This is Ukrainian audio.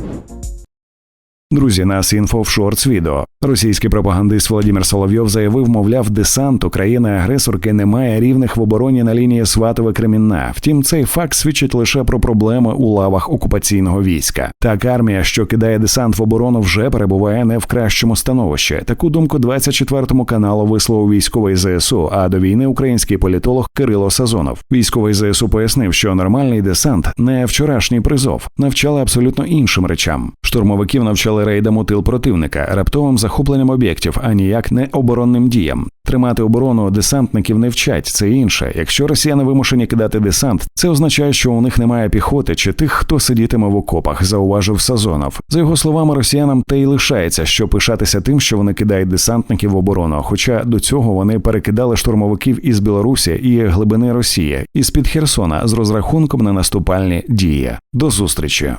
you Друзі, нас інфо в шортс відео. Російський пропагандист Володимир Соловйов заявив, мовляв, десант країни-агресорки не має рівних в обороні на лінії сватове кремінна Втім, цей факт свідчить лише про проблеми у лавах окупаційного війська. Так армія, що кидає десант в оборону, вже перебуває не в кращому становищі. Таку думку 24-му каналу висловив військовий ЗСУ. А до війни український політолог Кирило Сазонов. Військовий ЗСУ пояснив, що нормальний десант не вчорашній призов, навчали абсолютно іншим речам. Штурмовиків навчали рейдам у тил противника, раптовим захопленням об'єктів, а ніяк не оборонним діям. Тримати оборону десантників не вчать, це інше. Якщо росіяни вимушені кидати десант, це означає, що у них немає піхоти чи тих, хто сидітиме в окопах, зауважив Сазонов. За його словами, росіянам те й лишається, що пишатися тим, що вони кидають десантників в оборону. Хоча до цього вони перекидали штурмовиків із Білорусі і глибини Росії, із під Херсона з розрахунком на наступальні дії. До зустрічі.